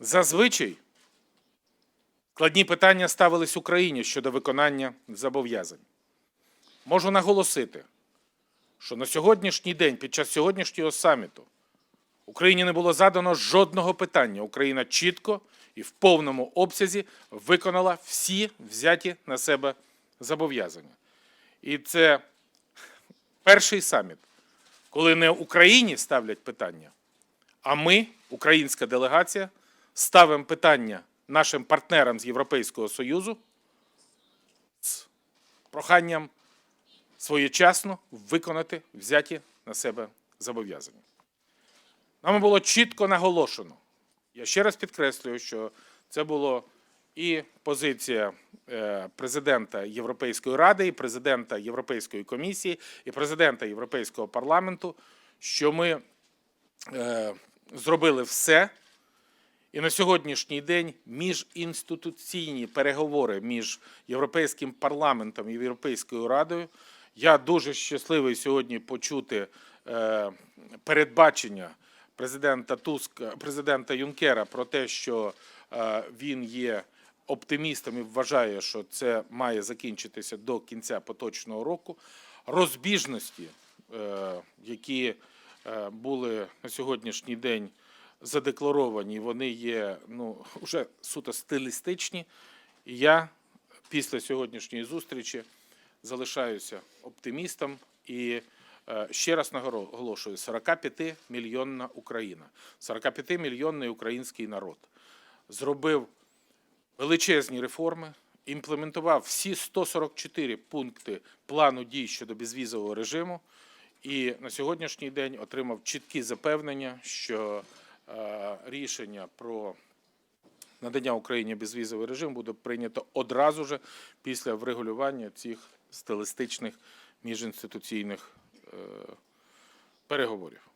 Зазвичай складні питання ставились Україні щодо виконання зобов'язань. Можу наголосити, що на сьогоднішній день, під час сьогоднішнього саміту, Україні не було задано жодного питання. Україна чітко і в повному обсязі виконала всі взяті на себе зобов'язання. І це перший саміт, коли не Україні ставлять питання, а ми, українська делегація, ставимо питання нашим партнерам з Європейського Союзу з проханням своєчасно виконати взяті на себе зобов'язання. Нами було чітко наголошено. Я ще раз підкреслюю, що це було і позиція е, президента Європейської ради, і президента Європейської комісії, і президента Європейського парламенту, що ми е, зробили все. І на сьогоднішній день міжінституційні переговори між Європейським парламентом і Європейською радою. Я дуже щасливий сьогодні почути е, передбачення президента Туска, президента Юнкера про те, що е, він є оптимістом і вважає, що це має закінчитися до кінця поточного року. Розбіжності, е, які були на сьогоднішній день задекларовані, вони є ну, вже суто стилістичні. І я після сьогоднішньої зустрічі залишаюся оптимістом і е, ще раз наголошую: 45-мільйонна Україна, 45-мільйонний український народ зробив величезні реформи, імплементував всі 144 пункти плану дій щодо безвізового режиму, і на сьогоднішній день отримав чіткі запевнення, що рішення про надання Україні безвізовий режим буде прийнято одразу же після врегулювання цих стилістичних міжінституційних е, переговорів.